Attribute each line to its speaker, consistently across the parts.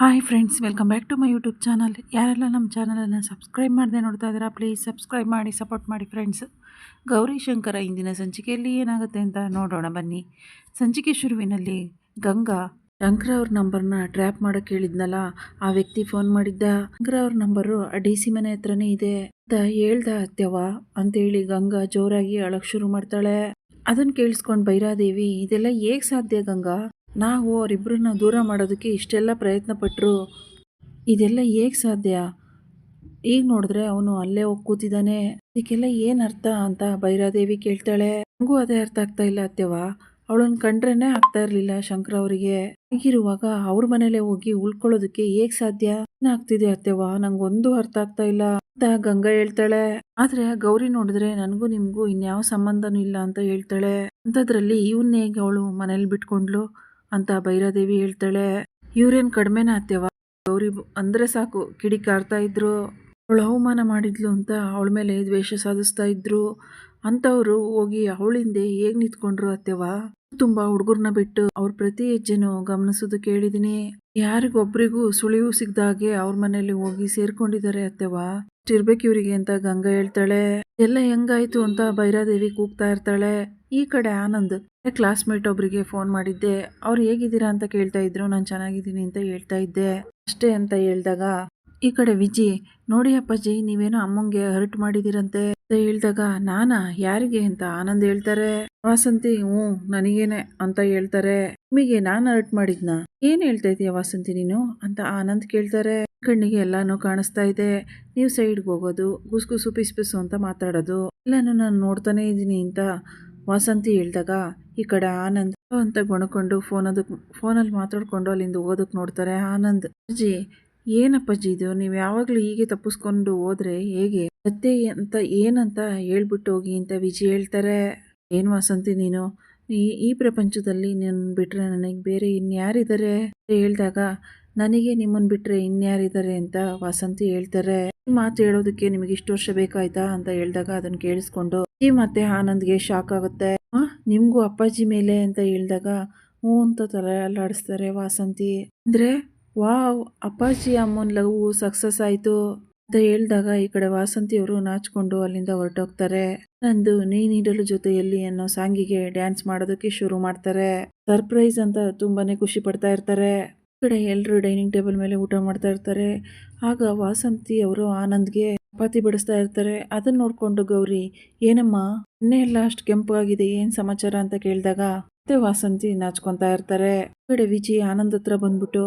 Speaker 1: Hi friends welcome back to my YouTube channel ಯಾರೆಲ್ಲ ನಮ್ಮ ಚಾನಲನ್ನು ಸಬ್ಸ್ಕ್ರೈಬ್ ಮಾಡದೆ ನೋಡ್ತಾ ಇದ್ದೀರಾ ಪ್ಲೀಸ್ ಸಬ್ಸ್ಕ್ರೈಬ್ ಮಾಡಿ ಸಪೋರ್ಟ್ ಮಾಡಿ ಫ್ರೆಂಡ್ಸ್ ಗೌರಿ ಶಂಕರ ಇಂದಿನ ಸಂಚಿಕೆಯಲ್ಲಿ ಏನಾಗುತ್ತೆ ಅಂತ ನೋಡೋಣ ಬನ್ನಿ. ಸಂಚಿಕೆ ಶುರುವಿನಲ್ಲಿ ಗಂಗಾ ಶಂಕರ ಅವ್ರ ನಂಬರ್ನ ಟ್ರ್ಯಾಪ್ ಮಾಡೋಕ್ಕೆ ಹೇಳಿದ್ನಲ್ಲ, ಆ ವ್ಯಕ್ತಿ ಫೋನ್ ಮಾಡಿದ್ದ. ಶಂಕರ ಅವ್ರ ನಂಬರು ಆ ಡಿ ಸಿ ಮನೆ ಹತ್ರನೇ ಇದೆ ಅಂತ ಹೇಳ್ದ ಅತ್ಯವ ಅಂತೇಳಿ ಗಂಗಾ ಜೋರಾಗಿ ಅಳಕ್ ಶುರು ಮಾಡ್ತಾಳೆ. ಅದನ್ನ ಕೇಳಿಸ್ಕೊಂಡು ಬೈರಾದೇವಿ, ಇದೆಲ್ಲ ಹೇಗೆ ಸಾಧ್ಯ ಗಂಗಾ? ನಾವು ಅವರಿಬ್ಬರನ್ನ ದೂರ ಮಾಡೋದಕ್ಕೆ ಇಷ್ಟೆಲ್ಲ ಪ್ರಯತ್ನ ಪಟ್ಟರು ಇದೆಲ್ಲ ಹೇಗೆ ಸಾಧ್ಯ? ಈಗ ನೋಡಿದ್ರೆ ಅವನು ಅಲ್ಲೇ ಹೋಗಿ ಕೂತಿದ್ದಾನೆ. ಇದಕ್ಕೆಲ್ಲ ಏನು ಅರ್ಥ ಅಂತ ಭೈರಾದೇವಿ ಕೇಳ್ತಾಳೆ. ನನಗೂ ಅದೇ ಅರ್ಥ ಆಗ್ತಾ ಇಲ್ಲ ಅತ್ಯವ ಅವಳನ್ನು ಕಂಡ್ರೇನೆ ಆಗ್ತಾ ಇರಲಿಲ್ಲ ಶಂಕರ ಅವರಿಗೆ. ಹೀಗಿರುವಾಗ ಅವ್ರ ಮನೇಲೆ ಹೋಗಿ ಉಳ್ಕೊಳ್ಳೋದಕ್ಕೆ ಹೇಗೆ ಸಾಧ್ಯ? ಏನಾಗ್ತಿದೆ ಅತ್ಯವ ನಂಗೊಂದು ಅರ್ಥ ಆಗ್ತಾ ಇಲ್ಲ ಅಂತ ಗಂಗಾ ಹೇಳ್ತಾಳೆ. ಆದ್ರೆ ಗೌರಿ ನೋಡಿದ್ರೆ ನನಗೂ ನಿಮಗೂ ಇನ್ಯಾವ ಸಂಬಂಧನೂ ಇಲ್ಲ ಅಂತ ಹೇಳ್ತಾಳೆ. ಅಂಥದ್ರಲ್ಲಿ ಇವನ್ನೇ ಅವಳು ಮನೇಲಿ ಬಿಟ್ಕೊಂಡ್ಲು ಅಂತ ಭೈರಾದೇವಿ ಹೇಳ್ತಾಳೆ, ಇವ್ರೇನ್ ಕಡಿಮೆನ ಅತ್ಯವ ಗೌರಿ ಅಂದ್ರೆ ಸಾಕು ಕಿಡಿ ಕಾರ್ತಾ ಇದ್ರು, ಅವಳು ಅವಮಾನ ಮಾಡಿದ್ಲು ಅಂತ ಅವಳ ಮೇಲೆ ದ್ವೇಷ ಸಾಧಿಸ್ತಾ ಇದ್ರು ಅಂಥವ್ರು ಹೋಗಿ ಅವಳಿಂದೆ ಹೇಗ್ ನಿಂತ್ಕೊಂಡ್ರು ಅತ್ಯವ ತುಂಬಾ ಹುಡುಗರ್ನ ಬಿಟ್ಟು ಅವ್ರ ಪ್ರತಿ ಹೆಜ್ಜೆನೂ ಗಮನಿಸೋದು ಕೇಳಿದೀನಿ. ಯಾರಿಗೊಬ್ರಿಗೂ ಸುಳಿವು ಸಿಗ್ದಾಗೆ ಅವ್ರ ಮನೇಲಿ ಹೋಗಿ ಸೇರ್ಕೊಂಡಿದ್ದಾರೆ ಅತ್ಯವ ಇರ್ಬೇಕು ಇವರಿಗೆ ಅಂತ ಗಂಗಾ ಹೇಳ್ತಾಳೆ. ಎಲ್ಲ ಹೆಂಗಾಯ್ತು? ಅಂತ ಭೈರಾದೇವಿ ಕೂಗ್ತಾ ಇರ್ತಾಳೆ. ಈ ಕಡೆ ಆನಂದ್ ಕ್ಲಾಸ್ಮೇಟ್ ಒಬ್ಬರಿಗೆ ಫೋನ್ ಮಾಡಿದ್ದೆ. ಅವ್ರು ಹೇಗಿದ್ದೀರಾ ಅಂತ ಕೇಳ್ತಾ ಇದ್ರು. ನಾನು ಚೆನ್ನಾಗಿದ್ದೀನಿ ಅಂತ ಹೇಳ್ತಾ ಇದ್ದೆ. ಅಷ್ಟೇ ಅಂತ ಹೇಳಿದಾಗ, ಈ ಕಡೆ ವಿಜಿ, ನೋಡಿ ಅಪ್ಪಾಜಿ, ನೀವೇನೋ ಅಮ್ಮಂಗೆ ಹರ್ಟ್ ಮಾಡಿದಿರಂತೆ ಅಂತ ಹೇಳಿದಾಗ, ನಾನಾ? ಯಾರಿಗೆ? ಅಂತ ಆನಂದ್ ಹೇಳ್ತಾರೆ. ವಾಸಂತಿ, ಹ್ಞೂ, ನನಗೇನೆ ಅಂತ ಹೇಳ್ತಾರೆ. ನಿಮಗೆ ನಾನು ಹರ್ಟ್ ಮಾಡಿದ್ನಾ? ಏನ್ ಹೇಳ್ತಾ ಇದೀಯ ವಾಸಂತಿ ನೀನು? ಅಂತ ಆನಂದ್ ಕೇಳ್ತಾರೆ. ಕಣ್ಣಿಗೆ ಎಲ್ಲಾನು ಕಾಣಿಸ್ತಾ ಇದೆ. ನೀವು ಸೈಡ್ಗೆ ಹೋಗೋದು, ಗುಸ್ಗುಸು ಪಿಸ್ಪಿಸು ಅಂತ ಮಾತಾಡೋದು. ಎಲ್ಲಾನು ನಾನು ನೋಡ್ತಾನೆ ಇದ್ದೀನಿ ಅಂತ ವಾಸಂತಿ ಹೇಳಿದಾಗ ಈ ಕಡೆ ಆನಂದ್ ಅಂತ ಗೊಣಕೊಂಡು ಫೋನ್ ಅದಕ್ಕೆ ಫೋನಲ್ಲಿ ಮಾತಾಡ್ಕೊಂಡು ಅಲ್ಲಿಂದ ಓದಕ್ಕೆ ನೋಡ್ತಾರೆ ಆನಂದ್. ಅಜ್ಜಿ ಏನಪ್ಪಜ್ಜಿ ಇದು? ನೀವು ಯಾವಾಗಲೂ ಹೀಗೆ ತಪ್ಪಿಸ್ಕೊಂಡು ಹೋದ್ರೆ ಹೇಗೆ? ಮತ್ತೆ ಅಂತ ಏನಂತ ಹೇಳ್ಬಿಟ್ಟು ಹೋಗಿ ಅಂತ ವಿಜಿ ಹೇಳ್ತಾರೆ. ಏನು ವಾಸಂತಿ ನೀನು? ಈ ಈ ಪ್ರಪಂಚದಲ್ಲಿ ನಿನ್ನ ಬಿಟ್ಟರೆ ನನಗೆ ಬೇರೆ ಇನ್ಯಾರಿದ್ದಾರೆ ಹೇಳಿದಾಗ, ನನಗೆ ನಿಮ್ಮನ್ನು ಬಿಟ್ಟರೆ ಇನ್ಯಾರಿದ್ದಾರೆ ಅಂತ ವಾಸಂತಿ ಹೇಳ್ತಾರೆ. ಮಾತು ಹೇಳೋದಕ್ಕೆ ನಿಮಗೆ ಇಷ್ಟು ವರ್ಷ ಬೇಕಾಯ್ತಾ? ಅಂತ ಹೇಳಿದಾಗ ಅದನ್ನ ಕೇಳಿಸ್ಕೊಂಡು ಮತ್ತೆ ಆನಂದ್ಗೆ ಶಾಕ್ ಆಗುತ್ತೆ. ನಿಮ್ಗೂ ಅಪ್ಪಾಜಿ ಮೇಲೆ ಅಂತ ಹೇಳಿದಾಗ, ಹ್ಞೂ ಅಂತ ತಲೆ ಅಲ್ಲಾಡಿಸ್ತಾರೆ ವಾಸಂತಿ. ಅಂದ್ರೆ, ವಾವ್, ಅಪ್ಪಾಜಿ ಅಮ್ಮನ ಲವ್ ಸಕ್ಸಸ್ ಆಯ್ತು ಅಂತ ಹೇಳಿದಾಗ ಈ ಕಡೆ ವಾಸಂತಿ ಅವರು ನಾಚಿಕೊಂಡು ಅಲ್ಲಿಂದ ಹೊರಟೋಗ್ತಾರೆ. ನಂದು ನೀನಿಡಲು ಜೊತೆಯಲ್ಲಿ ಅನ್ನೋ ಸಾಂಗಿಗೆ ಡ್ಯಾನ್ಸ್ ಮಾಡೋದಕ್ಕೆ ಶುರು ಮಾಡ್ತಾರೆ. ಸರ್ಪ್ರೈಸ್ ಅಂತ ತುಂಬಾನೇ ಖುಷಿ ಪಡ್ತಾ ಇರ್ತಾರೆ. ಕಡೆ ಎಲ್ಲರೂ ಡೈನಿಂಗ್ ಟೇಬಲ್ ಮೇಲೆ ಊಟ ಮಾಡ್ತಾ ಇರ್ತಾರೆ. ಆಗ ವಾಸಂತಿ ಅವರು ಆನಂದ್ಗೆ ಚಪಾತಿ ಬಿಡಿಸ್ತಾ ಇರ್ತಾರೆ. ಅದನ್ನ ನೋಡ್ಕೊಂಡು ಗೌರಿ, ಏನಮ್ಮ ಇನ್ನೇ ಎಲ್ಲ ಅಷ್ಟು ಕೆಂಪಾಗಿದೆ, ಏನ್ ಸಮಾಚಾರ? ಅಂತ ಕೇಳಿದಾಗ, ಮತ್ತೆ ವಾಸಂತಿ ನಾಚ್ಕೊತಾ ಇರ್ತಾರೆ. ಕಡೆ ವಿಜಿ ಆನಂದ್ ಹತ್ರ ಬಂದ್ಬಿಟ್ಟು,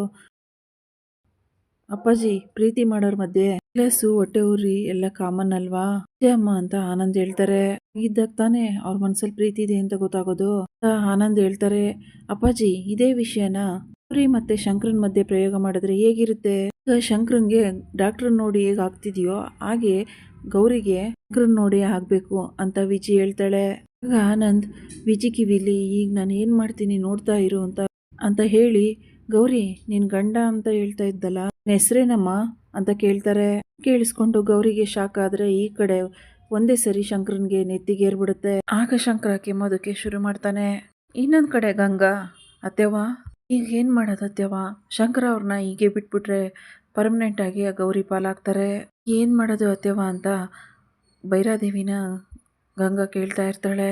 Speaker 1: ಅಪ್ಪಾಜಿ, ಪ್ರೀತಿ ಮಾಡೋರ ಮಧ್ಯೆ ಪ್ಲೇಸು ಹೊಟ್ಟೆ ಉರಿ, ಎಲ್ಲ ಕಾಮನ್ ಅಲ್ವಾ? ಅಮ್ಮ, ಅಂತ ಆನಂದ್ ಹೇಳ್ತಾರೆ. ಇದ್ದಾಗ ತಾನೆ ಅವ್ರ ಮನ್ಸಲ್ಲಿ ಪ್ರೀತಿ ಇದೆ ಅಂತ ಗೊತ್ತಾಗೋದು. ಆನಂದ್ ಹೇಳ್ತಾರೆ. ಅಪ್ಪಾಜಿ, ಇದೇ ವಿಷಯನ? ಗೌರಿ ಮತ್ತೆ ಶಂಕರನ್ ಮಧ್ಯೆ ಪ್ರಯೋಗ ಮಾಡಿದ್ರೆ ಹೇಗಿರುತ್ತೆ? ಈಗ ಶಂಕರನ್ಗೆ ಡಾಕ್ಟರ್ ನೋಡಿ ಹೇಗೆ ಆಗ್ತಿದೆಯೋ, ಹಾಗೆ ಗೌರಿಗೆ ಶಂಕರನ್ ನೋಡಿ ಆಗ್ಬೇಕು ಅಂತ ವಿಜಿ ಹೇಳ್ತಾಳೆ. ಆಗ ಆನಂದ್, ವಿಜಿ ಕಿವಿಲಿ, ಈಗ ನಾನು ಏನು ಮಾಡ್ತೀನಿ ನೋಡ್ತಾ ಇರು ಅಂತ ಅಂತ ಹೇಳಿ ಗೌರಿ, ನಿನ್ ಗಂಡ ಅಂತ ಹೇಳ್ತಾ ಇದ್ದಲ್ಲ ಹೆಸರೇನಮ್ಮ? ಅಂತ ಕೇಳ್ತಾರೆ. ಕೇಳಿಸ್ಕೊಂಡು ಗೌರಿಗೆ ಶಾಕ್ ಆದ್ರೆ ಈ ಕಡೆ ಒಂದೇ ಸರಿ ಶಂಕರನ್ಗೆ ನೆತ್ತಿಗೇರ್ಬಿಡುತ್ತೆ ಆಗ ಶಂಕರ ಕೆಮ್ಮೋದಕ್ಕೆ ಶುರು ಮಾಡ್ತಾನೆ. ಇನ್ನೊಂದು ಕಡೆ ಗಂಗಾ ಅತ್ಯವ ಈಗ ಏನು ಮಾಡೋದು ಅತ್ಯವ ಶಂಕರ ಅವ್ರನ್ನ ಹೀಗೆ ಬಿಟ್ಬಿಟ್ರೆ ಪರ್ಮನೆಂಟಾಗಿ ಆ ಗೌರಿ ಪಾಲಾಗ್ತಾರೆ. ಏನು ಮಾಡೋದು ಅತ್ಯವ ಅಂತ ಭೈರಾದೇವಿನ ಗಂಗಾ ಕೇಳ್ತಾ ಇರ್ತಾಳೆ.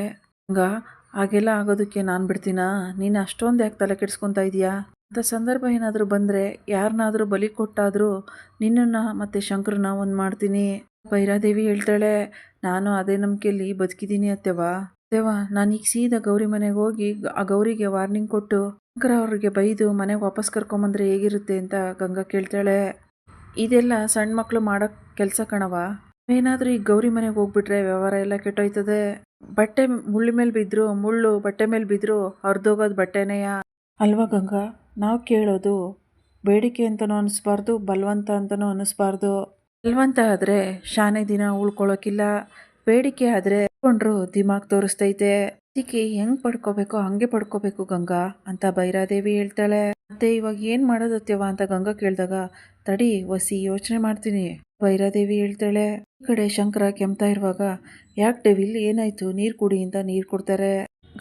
Speaker 1: ಗಂಗಾ, ಹಾಗೆಲ್ಲ ಆಗೋದಕ್ಕೆ ನಾನು ಬಿಡ್ತೀನಾ? ನೀನು ಅಷ್ಟೊಂದು ಯಾಕೆ ತಲೆ ಕೆಡ್ಸ್ಕೊತಾ ಇದೆಯಾ? ಅಂತ ಸಂದರ್ಭ ಏನಾದರೂ ಬಂದರೆ ಯಾರನ್ನಾದರೂ ಬಲಿ ಕೊಟ್ಟಾದರೂ ನಿನ್ನನ್ನು ಮತ್ತು ಶಂಕರನ್ನ ಒಂದು ಮಾಡ್ತೀನಿ. ಭೈರಾದೇವಿ ಹೇಳ್ತಾಳೆ, ನಾನು ಅದೇ ನಂಬಿಕೆಯಲ್ಲಿ ಬದುಕಿದ್ದೀನಿ ಅತ್ತೆವ ಅತ್ತೆವ ನಾನೀಗ ಸೀದಾ ಗೌರಿ ಮನೆಗೆ ಹೋಗಿ ಆ ಗೌರಿಗೆ ವಾರ್ನಿಂಗ್ ಕೊಟ್ಟು ಶಂಕರ ಅವ್ರಿಗೆ ಬೈದು ಮನೆಗೆ ವಾಪಸ್ ಕರ್ಕೊಂಬಂದ್ರೆ ಹೇಗಿರುತ್ತೆ ಅಂತ ಗಂಗಾ ಕೇಳ್ತಾಳೆ. ಇದೆಲ್ಲ ಸಣ್ಣ ಮಕ್ಕಳು ಮಾಡೋ ಕೆಲಸ ಕಣವ ಏನಾದರೂ ಈ ಗೌರಿ ಮನೆಗೆ ಹೋಗ್ಬಿಟ್ರೆ ವ್ಯವಹಾರ ಎಲ್ಲ ಕೆಟ್ಟೋಯ್ತದೆ. ಬಟ್ಟೆ ಮುಳ್ಳು ಮೇಲೆ ಬಿದ್ದರು ಮುಳ್ಳು ಬಟ್ಟೆ ಮೇಲೆ ಬಿದ್ದರು ಹರಿದೋಗೋದು ಬಟ್ಟೆನೆಯ? ಅಲ್ವಾ ಗಂಗಾ, ನಾವು ಕೇಳೋದು ಬೇಡಿಕೆ ಅಂತನೂ ಅನ್ನಿಸ್ಬಾರ್ದು ಬಲವಂತ ಅಂತನೂ ಅನ್ನಿಸ್ಬಾರ್ದು ಬಲವಂತ ಆದರೆ ಶಾನೆ ದಿನ ಉಳ್ಕೊಳ್ಳೋಕ್ಕಿಲ್ಲ ಬೇಡಿಕೆ ಆದರೆ ಕೊಂಡ್ರು ದಿಮಾಗ್ ತೋರಿಸ್ತೈತೆ. ಅದಕ್ಕೆ ಹೆಂಗ್ ಪಡ್ಕೋಬೇಕು, ಹಂಗೆ ಪಡ್ಕೋಬೇಕು ಗಂಗಾ ಅಂತ ಭೈರಾದೇವಿ ಹೇಳ್ತಾಳೆ. ಮತ್ತೆ ಇವಾಗ ಏನ್ ಮಾಡೋದು ಅತ್ಯವ ಅಂತ ಗಂಗಾ ಕೇಳಿದಾಗ, ತಡಿ ವಸಿ ಯೋಚನೆ ಮಾಡ್ತೀನಿ ಭೈರಾದೇವಿ ಹೇಳ್ತಾಳೆ. ಈ ಕಡೆ ಶಂಕರ ಕೆಮ್ತಾ ಇರುವಾಗ, ಯಾಕೆ ಡೆವಿಲ್ ಏನಾಯ್ತು, ನೀರು ಕುಡಿ ಅಂತ ನೀರು ಕೊಡ್ತಾರೆ.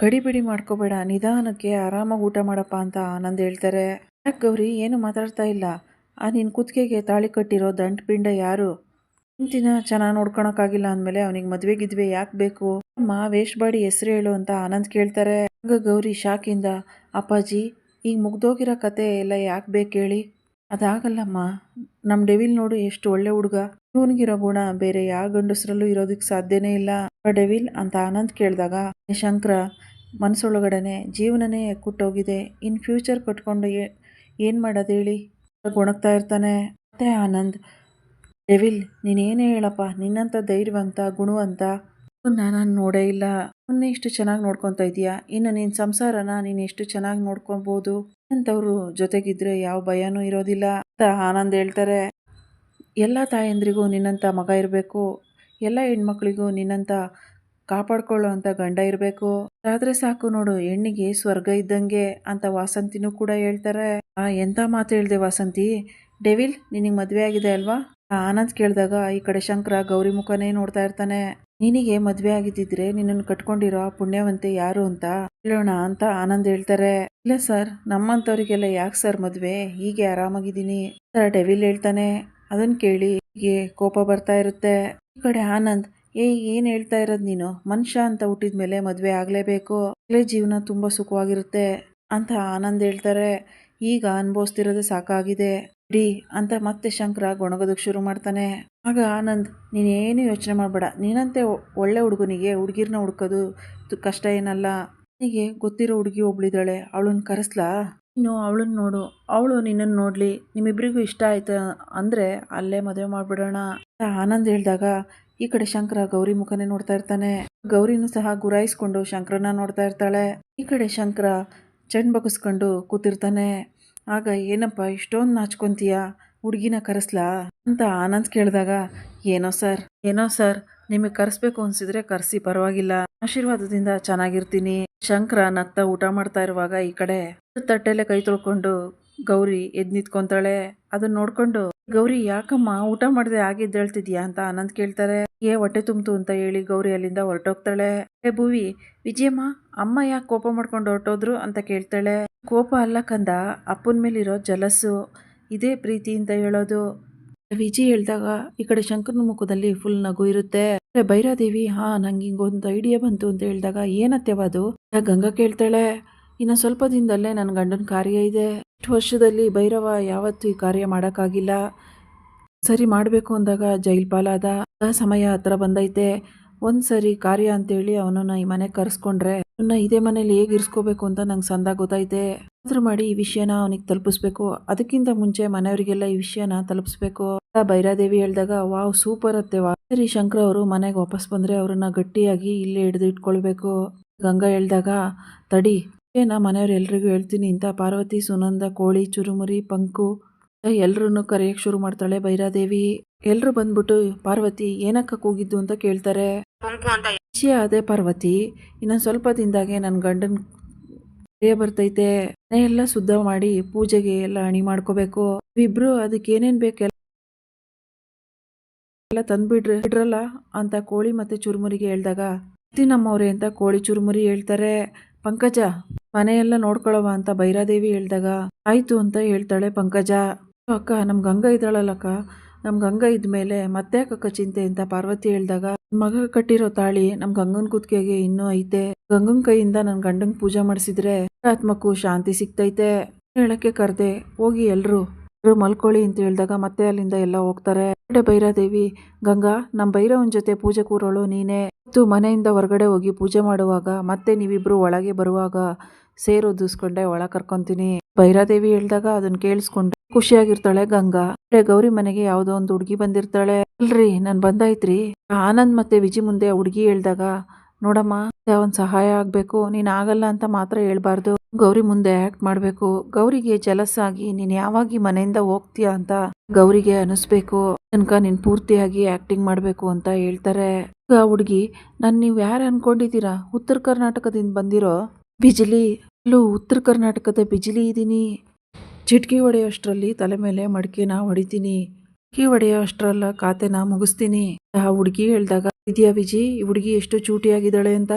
Speaker 1: ಗಡಿಬಿಡಿ ಮಾಡ್ಕೋಬೇಡ, ನಿಧಾನಕ್ಕೆ ಆರಾಮಾಗಿ ಊಟ ಮಾಡಪ್ಪ ಅಂತ ಆನಂದ್ ಹೇಳ್ತಾರೆ. ಯಾಕೆ ಗೌರಿ, ಏನು ಮಾತಾಡ್ತಾ ಇಲ್ಲ? ಆ ನಿನ್ನ ಕುತ್ತಿಗೆಗೆ ತಾಳಿ ಕಟ್ಟಿರೋ ದಂಟ್ ಪಿಂಡ ಯಾರು? ಹೆಂಡ್ತಿನ ಚೆನ್ನಾಗಿ ನೋಡ್ಕೊಳಕ್ಕಾಗಿಲ್ಲ ಅಂದಮೇಲೆ ಅವನಿಗೆ ಮದುವೆ ಗಿದ್ವೆ ಯಾಕೆ ಬೇಕು? ಅಮ್ಮ ವೇಸ್ಟ್ ಬಾಡಿ ಹೆಸರು ಹೇಳು ಅಂತ ಆನಂದ್ ಕೇಳ್ತಾರೆ. ಹಂಗ ಗೌರಿ ಶಾಕಿಂದ, ಅಪ್ಪಾಜಿ, ಈಗ ಮುಗ್ದೋಗಿರೋ ಕತೆ ಎಲ್ಲ ಯಾಕೆ ಬೇಕು ಹೇಳಿ? ಅದಾಗಲ್ಲಮ್ಮ ನಮ್ಮ ಡೆವಿಲ್ ನೋಡು ಎಷ್ಟು ಒಳ್ಳೆ ಹುಡುಗ. ಇವನಿಗಿರೋ ಗುಣ ಬೇರೆ ಯಾವ ಗಂಡಸರಲ್ಲೂ ಇರೋದಕ್ಕೆ ಸಾಧ್ಯನೇ ಇಲ್ಲ. ಡೆವಿಲ್ ಅಂತ ಆನಂದ್ ಕೇಳಿದಾಗ ಶಂಕರ ಮನಸ್ಸೊಳಗಡೆನೆ ಜೀವನನೇ ಕುಟ್ಟೋಗಿದೆ. ಇನ್ ಫ್ಯೂಚರ್ ಕಟ್ಕೊಂಡು ಏನು ಮಾಡೋದು ಹೇಳಿ? ಗೊಣಗ್ತಾ ಇರ್ತಾನೆ. ಮತ್ತೆ ಆನಂದ್ ಡೆವಿಲ್ ನೀನೇನೇ ಹೇಳಪ್ಪ ನಿನ್ನಂಥ ಧೈರ್ಯವಂತ, ಗುಣವಂತ. ನಾನು ನೋಡೇ ಇಲ್ಲ. ಮೊನ್ನೆ ಇಷ್ಟು ಚೆನ್ನಾಗಿ ನೋಡ್ಕೊತಾ ಇದೀಯಾ ಇನ್ನು ನಿನ್ನ ಸಂಸಾರನ ನೀನು ಎಷ್ಟು ಚೆನ್ನಾಗಿ ನೋಡ್ಕೊಬೋದು? ಅಂಥವ್ರು ಜೊತೆಗಿದ್ರೆ ಯಾವ ಭಯನೂ ಇರೋದಿಲ್ಲ. ಅಂತ ಆನಂದ್ ಹೇಳ್ತಾರೆ. ಎಲ್ಲ ತಾಯಂದ್ರಿಗೂ ನಿನ್ನಂಥ ಮಗ ಇರಬೇಕು. ಎಲ್ಲ ಹೆಣ್ಮಕ್ಳಿಗೂ ನಿನ್ನಂಥ ಕಾಪಾಡ್ಕೊಳ್ಳೋ ಗಂಡ ಇರಬೇಕು. ಆದರೆ ಸಾಕು ನೋಡು, ಹೆಣ್ಣಿಗೆ ಸ್ವರ್ಗ ಇದ್ದಂಗೆ ಅಂತ ವಾಸಂತಿನೂ ಕೂಡ ಹೇಳ್ತಾರೆ. ಆ ಎಂಥ ಮಾತು ಹೇಳಿದೆ ವಾಸಂತಿ? ಡೆವಿಲ್ ನಿನಗೆ ಮದುವೆ ಆಗಿದೆ ಅಲ್ವಾ? ಆನಂದ್ ಕೇಳಿದಾಗ, ಈ ಕಡೆ ಶಂಕರ ಗೌರಿ ಮುಖನೇ ನೋಡ್ತಾ ಇರ್ತಾನೆ. ನಿನಗೆ ಮದ್ವೆ ಆಗಿದ್ದಿದ್ರೆ ನಿನ್ನನ್ನು ಕಟ್ಕೊಂಡಿರೋ ಪುಣ್ಯವಂತೆ ಯಾರು ಅಂತ ಹೇಳೋಣ ಅಂತ ಆನಂದ್ ಹೇಳ್ತಾರೆ. ಇಲ್ಲ ಸರ್, ನಮ್ಮಂಥವ್ರಿಗೆಲ್ಲ ಯಾಕೆ ಸರ್ ಮದ್ವೆ? ಹೀಗೆ ಆರಾಮಾಗಿದ್ದೀನಿ. ಸರ್, ಡೆವಿಲ್ ಹೇಳ್ತಾನೆ. ಅದನ್ನ ಕೇಳಿ ಹೀಗೆ ಕೋಪ ಬರ್ತಾ ಇರುತ್ತೆ. ಈ ಕಡೆ ಆನಂದ್ ಏ ಏನ್ ಹೇಳ್ತಾ ಇರೋದ್ ನೀನು? ಮನುಷ್ಯ ಅಂತ ಹುಟ್ಟಿದ ಮೇಲೆ ಮದುವೆ ಆಗಲೇಬೇಕು. ಆಗಲೇ ಜೀವನ ತುಂಬಾ ಸುಖವಾಗಿರುತ್ತೆ. ಅಂತ ಆನಂದ್ ಹೇಳ್ತಾರೆ. ಈಗ ಅನುಭವಿಸ್ತಿರೋದು ಸಾಕಾಗಿದೆ. ಡಿ ಅಂತ ಮತ್ತೆ ಶಂಕರ ಗೊಣಗೋದಕ್ಕೆ ಶುರು ಮಾಡ್ತಾನೆ. ಆಗ ಆನಂದ್, ನೀನೇನು ಯೋಚನೆ ಮಾಡಬೇಡ. ನೀನಂತೆ ಒಳ್ಳೆ ಹುಡುಗನಿಗೆ ಹುಡುಗಿರ್ನ ಹುಡ್ಕೋದು ಕಷ್ಟ ಏನಲ್ಲ. ನನಗೆ ಗೊತ್ತಿರೋ ಹುಡುಗಿ ಒಬ್ಳಿದ್ದಾಳೆ, ಅವಳನ್ನ ಕರೆಸ್ಲಾ? ನೀನು ಅವಳನ್ನ ನೋಡು. ಅವಳು ನಿನ್ನನ್ನು ನೋಡಲಿ. ನಿಮ್ಮಿಬ್ಬರಿಗೂ ಇಷ್ಟ ಆಯ್ತು ಅಂದರೆ ಅಲ್ಲೇ ಮದುವೆ ಮಾಡಿಬಿಡೋಣ ಆನಂದ್ ಹೇಳಿದಾಗ ಈ ಕಡೆ ಶಂಕರ ಗೌರಿ ಮುಖನೇ ನೋಡ್ತಾ ಇರ್ತಾನೆ. ಗೌರಿನೂ ಸಹ ಗುರಾಯಿಸ್ಕೊಂಡು ಶಂಕರನ ನೋಡ್ತಾ ಇರ್ತಾಳೆ. ಈ ಕಡೆ ಶಂಕರ ಚೆಂಡು ಬಗ್ಸ್ಕೊಂಡು ಕೂತಿರ್ತಾನೆ. ಆಗ ಏನಪ್ಪ, ಇಷ್ಟೊಂದು ನಾಚ್ಕೊಂತೀಯ? ಹುಡುಗಿನ ಕರೆಸ್ಲಾ? ಅಂತ ಆನಂದ್ ಕೇಳಿದಾಗ, ಏನೋ ಸರ್ ಏನೋ ಸರ್, ನಿಮಗೆ ಕರೆಸ್ಬೇಕು ಅನ್ಸಿದ್ರೆ ಕರೆಸಿ, ಪರವಾಗಿಲ್ಲ. ಆಶೀರ್ವಾದದಿಂದ ಚೆನ್ನಾಗಿರ್ತೀನಿ. ಶಂಕರ ನತ್ತ ಊಟ ಮಾಡ್ತಾ ಇರುವಾಗ ಈ ಕಡೆ ತಟ್ಟೆಲೆ ಕೈ ತೊಳ್ಕೊಂಡು ಗೌರಿ ಎದ್ ನಿಂತ್ಕೊಂತಾಳೆ. ಅದನ್ನ ನೋಡ್ಕೊಂಡು, ಗೌರಿ ಯಾಕಮ್ಮ ಊಟ ಮಾಡದೆ ಆಗಿದ್ದೇಳ್ತಿದ್ಯಾ ಅಂತ ಆನಂದ್ ಕೇಳ್ತಾರೆ. ಏ, ಹೊಟ್ಟೆ ತುಂಬ್ತು ಅಂತ ಹೇಳಿ ಗೌರಿ ಅಲ್ಲಿಂದ ಹೊರಟೋಗ್ತಾಳೆ. ಏ, ಭೂವಿ, ವಿಜಯಮ್ಮ, ಅಮ್ಮ ಯಾಕೆ ಕೋಪ ಮಾಡ್ಕೊಂಡು ಹೊರಟೋದ್ರು ಅಂತ ಕೇಳ್ತಾಳೆ. ಕೋಪ ಅಲ್ಲ ಕಂದ. ಅಪ್ಪನ ಮೇಲಿರೋ ಜಲಸ್ಸು ಇದೇ ಪ್ರೀತಿಯಿಂದ ಹೇಳೋದು. ವಿಜಿ ಹೇಳಿದಾಗ ಈ ಕಡೆ ಶಂಕರನ ಮುಖದಲ್ಲಿ ಫುಲ್ ನಗು ಇರುತ್ತೆ. ಭೈರಾದೇವಿ, ಹಾ, ನಂಗೆ ಹಿಂಗೊಂದು ಐಡಿಯಾ ಬಂತು ಅಂತ ಹೇಳಿದಾಗ ಆಗ ಗಂಗಾ ಕೇಳ್ತಾಳೆ. ಇನ್ನು ಸ್ವಲ್ಪ ದಿನದಲ್ಲೇ ನನ್ನ ಗಂಡನ ಕಾರ್ಯ ಇದೆ. ಇಷ್ಟು ವರ್ಷದಲ್ಲಿ ಭೈರವ ಯಾವತ್ತೂ ಈ ಕಾರ್ಯ ಮಾಡೋಕ್ಕಾಗಿಲ್ಲ. ಸರಿ ಮಾಡಬೇಕು ಅಂದಾಗ ಜೈಲ್ ಪಾಲಾದ. ಸಮಯ ಹತ್ರ ಬಂದೈತೆ. ಒಂದು ಸರಿ ಕಾರ್ಯ ಅಂತೇಳಿ ಅವನನ್ನ ಈ ಮನೆಗೆ ಕರೆಸ್ಕೊಂಡ್ರೆ ಅವನ್ನ ಇದೇ ಮನೇಲಿ ಹೇಗೆ ಇರಿಸ್ಕೋಬೇಕು ಅಂತ ನಂಗೆ ಸಂದ ಗೊತ್ತಾಯ್ತೆ. ಆದ್ರೂ ಮಾಡಿ ಈ ವಿಷಯನ ಅವನಿಗೆ ತಲುಪಿಸ್ಬೇಕು. ಅದಕ್ಕಿಂತ ಮುಂಚೆ ಮನೆಯವರಿಗೆಲ್ಲ ಈ ವಿಷಯನ ತಲುಪಿಸ್ಬೇಕು. ಅಂತ ಭೈರಾದೇವಿ ಹೇಳಿದಾಗ, ವಾವ್, ಸೂಪರ್ ಅತ್ತೆ ವಾ ಸರಿ, ಶಂಕರ್ ಅವರು ಮನೆಗೆ ವಾಪಸ್ ಬಂದ್ರೆ ಅವ್ರನ್ನ ಗಟ್ಟಿಯಾಗಿ ಇಲ್ಲೇ ಹಿಡಿದು ಇಟ್ಕೊಳ್ಬೇಕು. ಗಂಗಾ ಹೇಳಿದಾಗ, ತಡಿ, ಏನ ಮನೆಯವ್ರು ಎಲ್ರಿಗೂ ಹೇಳ್ತೀನಿ ಅಂತ ಪಾರ್ವತಿ, ಸುನಂದ, ಕೋಳಿ, ಚುರುಮುರಿ, ಪಂಕು ಎಲ್ರನ್ನೂ ಕರೆಯಕ್ಕೆ ಶುರು ಮಾಡ್ತಾಳೆ ಭೈರಾದೇವಿ ಎಲ್ರು ಬಂದ್ಬಿಟ್ಟು, ಪಾರ್ವತಿ, ಏನಕ್ಕ ಕೂಗಿದ್ದು? ಅಂತ ಕೇಳ್ತಾರೆ. ವಿಷಯ ಅದೇ ಪಾರ್ವತಿ, ಇನ್ನೊಂದು ಸ್ವಲ್ಪ ದಿನದಾಗೆ ನನ್ನ ಗಂಡನ ಕರೆಯ ಬರ್ತೈತೆ. ಮನೆ ಎಲ್ಲ ಶುದ್ಧ ಮಾಡಿ ಪೂಜೆಗೆ ಎಲ್ಲ ಅಣಿ ಮಾಡ್ಕೋಬೇಕು. ಇಬ್ರು ಅದಕ್ಕೆ ಏನೇನ್ ಬೇಕು ಎಲ್ಲ ತಂದ್ಬಿಡ್ರಿ ಬಿಡ್ರಲ್ಲ ಅಂತ ಕೋಳಿ ಮತ್ತೆ ಚುರುಮುರಿಗೆ ಹೇಳ್ದಾಗ ನಮ್ಮವ್ರೆ ಅಂತ ಕೋಳಿ ಚುರುಮುರಿ ಹೇಳ್ತಾರೆ. ಪಂಕಜ, ಮನೆಯೆಲ್ಲ ನೋಡ್ಕೊಳವ ಅಂತ ಭೈರಾದೇವಿ ಹೇಳ್ದಾಗ, ಆಯ್ತು ಅಂತ ಹೇಳ್ತಾಳೆ ಪಂಕಜ. ಅಕ್ಕ, ನಮ್ ಗಂಗಾ ಇದ್ದಾಳಲ್ಲಕ್ಕ ನಮ್ ಗಂಗ ಇದ್ಮೇಲೆ ಮತ್ತೆ ಕಕ್ಕ ಚಿಂತೆ ಅಂತ ಪಾರ್ವತಿ ಹೇಳಿದಾಗ ಮಗ ಕಟ್ಟಿರೋ ತಾಳಿ ನಮ್ ಗಂಗನ್ ಕುತ್ತಿಗೆಗೆ ಇನ್ನೂ ಐತೆ. ಗಂಗನ್ ಕೈಯಿಂದ ನನ್ ಗಂಡಂಗ್ ಪೂಜೆ ಮಾಡಿಸಿದ್ರೆ ಆತ್ಮಕ್ಕೂ ಶಾಂತಿ ಸಿಗ್ತೈತೆ ಹೇಳಕ್ಕೆ ಕರ್ದೆ. ಹೋಗಿ ಎಲ್ರು ಮಲ್ಕೊಳ್ಳಿ ಅಂತ ಹೇಳಿದಾಗ ಮತ್ತೆ ಅಲ್ಲಿಂದ ಎಲ್ಲ ಹೋಗ್ತಾರೆ. ಭೈರಾದೇವಿ, ಗಂಗಾ, ನಮ್ ಭೈರವನ್ ಜೊತೆ ಪೂಜೆ ಕೂರೋಳು ನೀನೇ. ಮತ್ತು ಮನೆಯಿಂದ ಹೊರಗಡೆ ಹೋಗಿ ಪೂಜೆ ಮಾಡುವಾಗ ಮತ್ತೆ ನೀವಿಬ್ರು ಒಳಗೆ ಬರುವಾಗ ಸೇರು ದೂಸ್ಕೊಂಡೆ ಒಳ ಕರ್ಕೊಂತೀನಿ. ಭೈರಾದೇವಿ ಹೇಳಿದಾಗ ಅದನ್ನ ಕೇಳಿಸ್ಕೊಂಡು ಖುಷಿಯಾಗಿರ್ತಾಳೆ, ಗಂಗಾ. ಗೌರಿ ಮನೆಗೆ ಯಾವುದೋ ಒಂದು ಹುಡುಗಿ ಬಂದಿರ್ತಾಳೆ. ಅಲ್ರಿ, ನನ್ ಬಂದಾಯ್ತ್ರಿ. ಆನಂದ್ ಮತ್ತೆ ವಿಜಿ ಮುಂದೆ ಹುಡುಗಿ ಹೇಳ್ದಾಗ, ನೋಡಮ್ಮ ಒಂದ್ ಸಹಾಯ ಆಗ್ಬೇಕು, ನೀನ್ ಆಗಲ್ಲ ಅಂತ ಮಾತ್ರ ಹೇಳ್ಬಾರ್ದು. ಗೌರಿ ಮುಂದೆ ಆಕ್ಟ್ ಮಾಡ್ಬೇಕು. ಗೌರಿಗೆ ಜಲಸ್ಸಾಗಿ ನೀನ್ ಯಾವಾಗಿ ಮನೆಯಿಂದ ಹೋಗ್ತೀಯಾ ಅಂತ ಗೌರಿಗೆ ಅನಿಸ್ಬೇಕು. ತನಕ ನೀನ್ ಪೂರ್ತಿಯಾಗಿ ಆಕ್ಟಿಂಗ್ ಮಾಡ್ಬೇಕು ಅಂತ ಹೇಳ್ತಾರೆ. ಆ ಹುಡುಗಿ, ನಾನ್ ನೀವ್ ಯಾರು ಅನ್ಕೊಂಡಿದ್ದೀರಾ? ಉತ್ತರ ಕರ್ನಾಟಕದಿಂದ ಬಂದಿರೋ ಬಿಜಿಲಿ? ಅಲ್ಲೂ ಉತ್ತರ ಕರ್ನಾಟಕದ ಬಿಜಿಲಿ ಇದೀನಿ. ಚಿಟ್ಕಿ ಹೊಡೆಯೋಷ್ಟರಲ್ಲಿ ತಲೆ ಮೇಲೆ ಮಡಿಕೆನ ಹೊಡಿತೀನಿ. ಕಿ ಹೊಡೆಯೋ ಅಷ್ಟರಲ್ಲ ಖಾತೆನ ಮುಗಿಸ್ತೀನಿ. ಆ ಹುಡುಗಿ ಹೇಳಿದಾಗ, ಇದೆಯಾ ವಿಜಿ, ಈ ಹುಡುಗಿ ಎಷ್ಟು ಚೂಟಿಯಾಗಿದ್ದಾಳೆ ಅಂತ?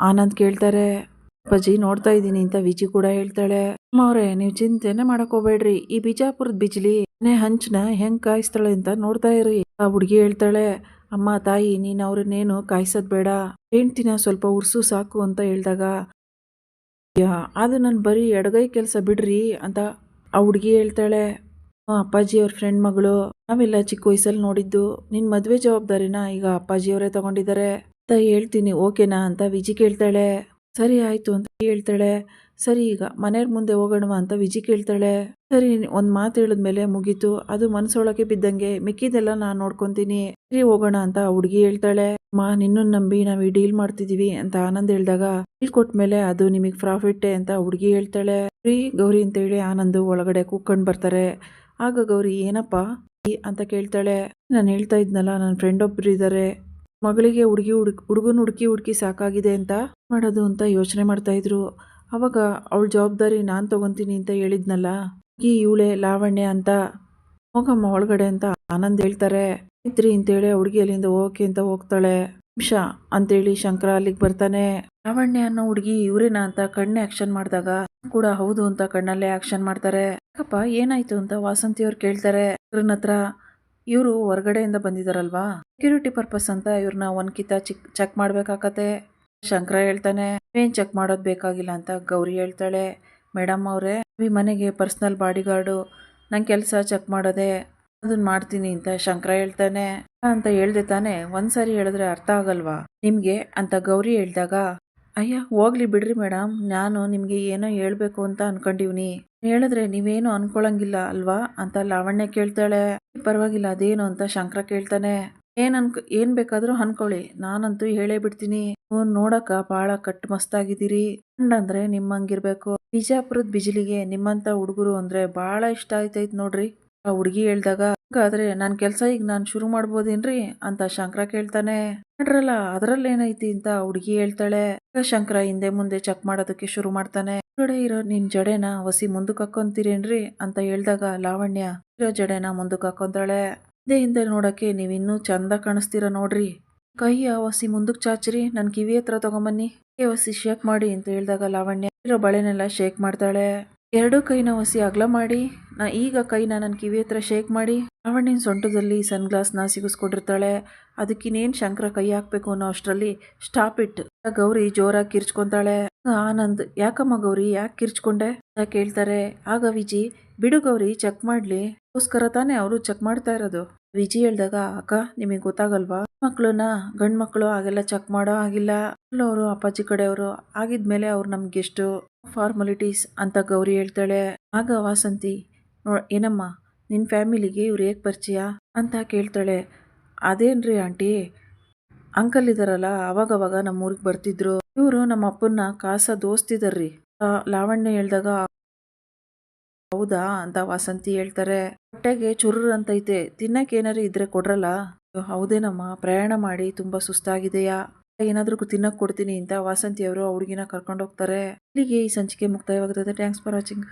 Speaker 1: ಆನಂದ್ ಕೇಳ್ತಾರೆ. ಅಪ್ಪಾಜಿ, ನೋಡ್ತಾ ಇದ್ದೀನಿ ಅಂತ ವಿಜಿ ಕೂಡ ಹೇಳ್ತಾಳೆ. ಅವ್ರೆ, ನೀವು ಚಿಂತೆನೆ ಮಾಡಕ್ ಈ ಬಿಜಾಪುರದ ಬಿಜ್ಲಿ, ಮನೆ ಹಂಚನ ಹೆಂಗ್ ಕಾಯಿಸ್ತಾಳೆ ಅಂತ ನೋಡ್ತಾ ಇರಿ. ಆ ಹುಡುಗಿ ಹೇಳ್ತಾಳೆ. ಅಮ್ಮ, ತಾಯಿ, ನೀನ್ ಅವ್ರನ್ನೇನು ಕಾಯಿಸೋದ್ ಬೇಡ. ಹೆಂಡ್ತಿನ ಸ್ವಲ್ಪ ಉರ್ಸು ಸಾಕು ಅಂತ ಹೇಳ್ದಾಗ ಅದು ನನ್ನ ಬರೀ ಎಡಗೈ ಕೆಲಸ ಬಿಡ್ರಿ ಅಂತ ಆ ಹುಡುಗಿ ಹೇಳ್ತಾಳೆ "ಹ್ಮ್, ಅಪ್ಪಾಜಿ ಅವ್ರ ಫ್ರೆಂಡ್ ಮಗಳು ನಾವೆಲ್ಲ ಚಿಕ್ಕ ವಯಸ್ಸಲ್ಲಿ ನೋಡಿದ್ದು. ನಿನ್ನ ಮದುವೆ ಜವಾಬ್ದಾರಿನ ಈಗ ಅಪ್ಪಾಜಿಯವರೇ ತಗೊಂಡಿದ್ದಾರೆ ಅಂತ ಹೇಳ್ತೀನಿ ಓಕೆನಾ? ಅಂತ ವಿಜಿ ಕೇಳ್ತಾಳೆ. ಸರಿ ಆಯಿತು ಅಂತ ಹೇಳ್ತಾಳೆ. ಸರಿ ಈಗ ಮನೆಯವ್ರ ಮುಂದೆ ಹೋಗೋಣವಾ ಅಂತ ವಿಜಿ ಕೇಳ್ತಾಳೆ. ಸರಿ, ಒಂದು ಮಾತು ಹೇಳಿದ್ಮೇಲೆ ಮುಗೀತು. ಅದು ಮನಸ್ಸೊಳಗೆ ಬಿದ್ದಂಗೆ ಮಿಕ್ಕಿದೆಲ್ಲ ನಾನು ನೋಡ್ಕೊತೀನಿ. ಸರಿ, ಹೋಗೋಣ ಅಂತ ಹುಡುಗಿ ಹೇಳ್ತಾಳೆ. ಮಾ ನಿನ್ನನ್ನು ನಂಬಿ ನಾವು ಈ ಡೀಲ್ ಮಾಡ್ತಿದೀವಿ ಅಂತ ಆನಂದ್ ಹೇಳಿದಾಗ ಡೀಲ್ ಕೊಟ್ಮೇಲೆ ಅದು ನಿಮಗೆ ಪ್ರಾಫಿಟ್ಟೆ ಅಂತ ಹುಡುಗಿ ಹೇಳ್ತಾಳೆ. ಫ್ರೀ ಗೌರಿ ಅಂತೇಳಿ ಆನಂದು ಒಳಗಡೆ ಕೂತ್ಕೊಂಡು ಬರ್ತಾರೆ. ಆಗ ಗೌರಿ, ಏನಪ್ಪ ಅಂತ ಕೇಳ್ತಾಳೆ. ನಾನು ಹೇಳ್ತಾ ಇದ್ನಲ್ಲ ನನ್ನ ಫ್ರೆಂಡ್ ಒಬ್ರು ಇದ್ದಾರೆ ಮಗಳಿಗೆ ಹುಡುಗಿ ಹುಡುಕ್ ಹುಡುಗನ ಹುಡುಕಿ ಹುಡುಕಿ ಸಾಕಾಗಿದೆ ಅಂತ ಮಾಡೋದು ಅಂತ ಯೋಚನೆ ಮಾಡ್ತಾ ಇದ್ರು. ಅವಾಗ ಅವಳ ಜವಾಬ್ದಾರಿ ನಾನು ತಗೊಂತೀನಿ ಅಂತ ಹೇಳಿದ್ನಲ್ಲ, ಈ ಇವಳೆ ಲಾವಣ್ಯ ಅಂತ. ಹೋಗಮ್ಮ ಒಳಗಡೆ ಅಂತ ಆನಂದ್ ಹೇಳ್ತಾರೆ. ಇದ್ರಿ ಅಂತೇಳಿ ಹುಡುಗಿ ಅಲ್ಲಿಂದ ಓಕೆ ಅಂತ ಹೋಗ್ತಾಳೆ. ನಿಮಿಷ ಅಂತೇಳಿ ಶಂಕರ ಅಲ್ಲಿಗೆ ಬರ್ತಾನೆ. ಲಾವಣ್ಯ ಅನ್ನೋ ಹುಡುಗಿ ಇವ್ರೇನಾ ಅಂತ ಕಣ್ಣೆ ಆಕ್ಷನ್ ಮಾಡಿದಾಗ ಕೂಡ ಹೌದು ಅಂತ ಕಣ್ಣಲ್ಲೇ ಆಕ್ಷನ್ ಮಾಡ್ತಾರೆ. ಯಾಕಪ್ಪ, ಏನಾಯ್ತು ಅಂತ ವಾಸಂತಿ ಅವ್ರು ಕೇಳ್ತಾರೆ. ಇವ್ರನ್ನ ಹತ್ರ ಇವರು ಹೊರಗಡೆಯಿಂದ ಬಂದಿದಾರಲ್ವಾ? ಸೆಕ್ಯೂರಿಟಿ ಪರ್ಪಸ್ ಅಂತ ಇವ್ರನ್ನ ಒನ್ ಕಿತ ಚಿಕ್ ಚೆಕ್ ಮಾಡ್ಬೇಕಾಕತ್ತೆ. ಶಂಕರ ಹೇಳ್ತಾನೆ ಏನ್ ಚೆಕ್ ಮಾಡೋದು ಬೇಕಾಗಿಲ್ಲ ಅಂತ ಗೌರಿ ಹೇಳ್ತಾಳೆ. ಮೇಡಮ್ ಅವರೇ, ಈ ಮನೆಗೆ ಪರ್ಸನಲ್ ಬಾಡಿಗಾರ್ಡು ನಂಗೆ ಕೆಲಸ ಚೆಕ್ ಮಾಡೋದೆ ಅದನ್ನ ಮಾಡ್ತೀನಿ ಅಂತ ಶಂಕರ ಹೇಳ್ತಾನೆ. ಅಂತ ಹೇಳ್ದೆ ತಾನೆ, ಒಂದ್ಸರಿ ಹೇಳಿದ್ರೆ ಅರ್ಥ ಆಗಲ್ವಾ? ನಿಮ್ಗೆ? ಅಂತ ಗೌರಿ ಹೇಳ್ದಾಗ, ಅಯ್ಯ, ಹೋಗ್ಲಿ ಬಿಡ್ರಿ ಮೇಡಮ್, ನಾನು ನಿಮಗೆ ಏನೋ ಹೇಳ್ಬೇಕು ಅಂತ ಅನ್ಕೊಂಡಿವ್ನಿ. ಹೇಳಿದ್ರೆ ನೀವೇನು ಅನ್ಕೊಳಂಗಿಲ್ಲ ಅಲ್ವಾ? ಅಂತ ಲಾವಣ್ಯ ಕೇಳ್ತಾಳೆ. ಪರವಾಗಿಲ್ಲ, ಅದೇನು? ಅಂತ ಶಂಕರ ಕೇಳ್ತಾನೆ. ಏನ್ ಅನ್ಕ, ಏನ್ ಬೇಕಾದ್ರೂ ಅನ್ಕೊಳ್ಳಿ. ನಾನಂತೂ ಹೇಳೇ ಬಿಡ್ತೀನಿ. ನೋಡಕ ಬಹಳ ಕಟ್ ಮಸ್ತಾಗಿದ್ದೀರಿ. ಅಂದ್ರೆ ನಿಮ್ಮಂಗಿರ್ಬೇಕು. ಬಿಜಾಪುರದ ಬಿಜಿಲಿಗೆ ನಿಮ್ಮಂತ ಹುಡುಗರು ಅಂದ್ರೆ ಬಹಳ ಇಷ್ಟ ಆಯ್ತೈತ್ ನೋಡ್ರಿ. ಆ ಹುಡುಗಿ ಹೇಳ್ದಾಗ, ಹಂಗಾದ್ರೆ ನನ್ ಕೆಲಸ ಈಗ ನಾನು ಶುರು ಮಾಡ್ಬೋದೇನ್ರಿ? ಅಂತ ಶಂಕರ ಕೇಳ್ತಾನೆ. ನೋಡ್ರಲ್ಲ ಅದ್ರಲ್ಲಿ ಏನೈತಿ? ಅಂತ ಹುಡುಗಿ ಹೇಳ್ತಾಳೆ. ಶಂಕರ ಹಿಂದೆ ಮುಂದೆ ಚೆಕ್ ಮಾಡೋದಕ್ಕೆ ಶುರು ಮಾಡ್ತಾನೆ. ಕಡೆ ಇರೋ ನಿನ್ ಜಡೆನ ಹೊಸಿ ಮುಂದಕ್ಕೆ ಹಾಕೊಂತೀರೇನ್ರಿ? ಅಂತ ಹೇಳ್ದಾಗ, ಲಾವಣ್ಯ, ಇರೋ ಜಡೆನ ಮುಂದಕ್ಕೆ ಹಾಕೊಂತಾಳೆ. ಹಿಂದೆ ನೋಡೋಕ್ಕೆ ನೀವಿನ್ನೂ ಚಂದ ಕಾಣಿಸ್ತೀರ ನೋಡ್ರಿ. ಕೈಯ ಒಸಿ ಮುಂದಕ್ಕೆ ಚಾಚ್ರಿ ನನ್ನ ಕಿವಿ ಹತ್ರ ತಗೊಂಬನ್ನಿ. ಕೈ ಒಸಿ ಶೇಕ್ ಮಾಡಿ ಅಂತ ಹೇಳಿದಾಗ ಲಾವಣ್ಯ ಇರೋ ಬಳೆನೆಲ್ಲ ಶೇಕ್ ಮಾಡ್ತಾಳೆ. ಎರಡೂ ಕೈನ ಒಸಿ ಅಗಲ ಮಾಡಿ, ನಾ ಈಗ ಕೈನ ನನ್ನ ಕಿವಿ ಹತ್ರ ಶೇಕ್ ಮಾಡಿ. ಲಾವಣ್ಯನ ಸೊಂಟದಲ್ಲಿ ಸನ್ ಗ್ಲಾಸ್ನ ಸಿಗಿಸ್ಕೊಂಡಿರ್ತಾಳೆ. ಅದಕ್ಕಿನ್ನೇನು ಶಂಕರ ಕೈ ಹಾಕ್ಬೇಕು ಅನ್ನೋ ಅಷ್ಟರಲ್ಲಿ ಸ್ಟಾಪ್ ಇಟ್ ಗೌರಿ ಜೋರಾಗಿ ಕಿರ್ಚ್ಕೊಂತಾಳೆ. ಆನಂದ್, ಯಾಕಮ್ಮ ಗೌರಿ, ಯಾಕೆ ಕಿರ್ಚ್ಕೊಂಡೆ? ಅಂತ ಕೇಳ್ತಾರೆ. ಆಗ ವಿಜಿ ಬಿಡು ಗೌರಿ ಚೆಕ್ ಮಾಡ್ಲಿ. ಅದಕ್ಕೋಸ್ಕರ ತಾನೇ ಅವರು ಚೆಕ್ ಮಾಡ್ತಾ ಇರೋದು. ವಿಜಿ ಹೇಳ್ದಾಗ, ಅಕ್ಕ, ನಿಮಗೆ ಗೊತ್ತಾಗಲ್ವಾ? ಮಕ್ಕಳನ್ನ ಗಂಡ್ ಮಕ್ಕಳು ಹಾಗೆಲ್ಲ ಚೆಕ್ ಮಾಡೋ ಆಗಿಲ್ಲ ಅವರು, ಅಪ್ಪಾಜಿ ಕಡೆಯವರು. ಆಗಿದ್ಮೇಲೆ ಅವ್ರು ನಮ್ಗೆ ಎಷ್ಟು ಫಾರ್ಮಾಲಿಟೀಸ್ ಅಂತ ಗೌರಿ ಹೇಳ್ತಾಳೆ. ಆಗ ವಾಸಂತಿ ನೋ ಏನಮ್ಮ? ನಿನ್ನ ಫ್ಯಾಮಿಲಿಗೆ ಇವ್ರು ಹೇಗೆ ಪರಿಚಯ? ಅಂತ ಕೇಳ್ತಾಳೆ. ಅದೇನ್ರಿ ಆಂಟಿ? ಅಂಕಲ್ ಇದಾರಲ್ಲ, ಅವಾಗವಾಗ ನಮ್ಮ ಊರಿಗೆ ಬರ್ತಿದ್ರು. ಇವರು ನಮ್ಮ ಅಪ್ಪನ್ನ ಕಾಸ ದೋಸ್ತಿದಾರ್ರಿ. ಲಾವಣ್ಯ ಹೇಳ್ದಾಗ ಹೌದಾ ಅಂತ ವಾಸಂತಿ ಹೇಳ್ತಾರೆ. ಹೊಟ್ಟೆಗೆ ಚುರ್ರ್ ಅಂತೈತೆ. ತಿನ್ನಕ್ಕೆ ಇದ್ರೆ ಕೊಡ್ರಲ್ಲ? ಹೌದೇನಮ್ಮ, ಪ್ರಯಾಣ ಮಾಡಿ ತುಂಬಾ ಸುಸ್ತಾಗಿದೆಯಾ? ಏನಾದ್ರೂ ತಿನ್ನಕ್ ಕೊಡ್ತೀನಿ ಅಂತ ವಾಸಂತಿ ಅವರು ಆ ಹುಡುಗಿನ ಕರ್ಕೊಂಡು ಹೋಗ್ತಾರೆ. ಇಲ್ಲಿಗೆ ಈ ಸಂಚಿಕೆ ಮುಕ್ತಾಯವಾಗುತ್ತದೆ ಥ್ಯಾಂಕ್ಸ್ ಫಾರ್ ವಾಚಿಂಗ್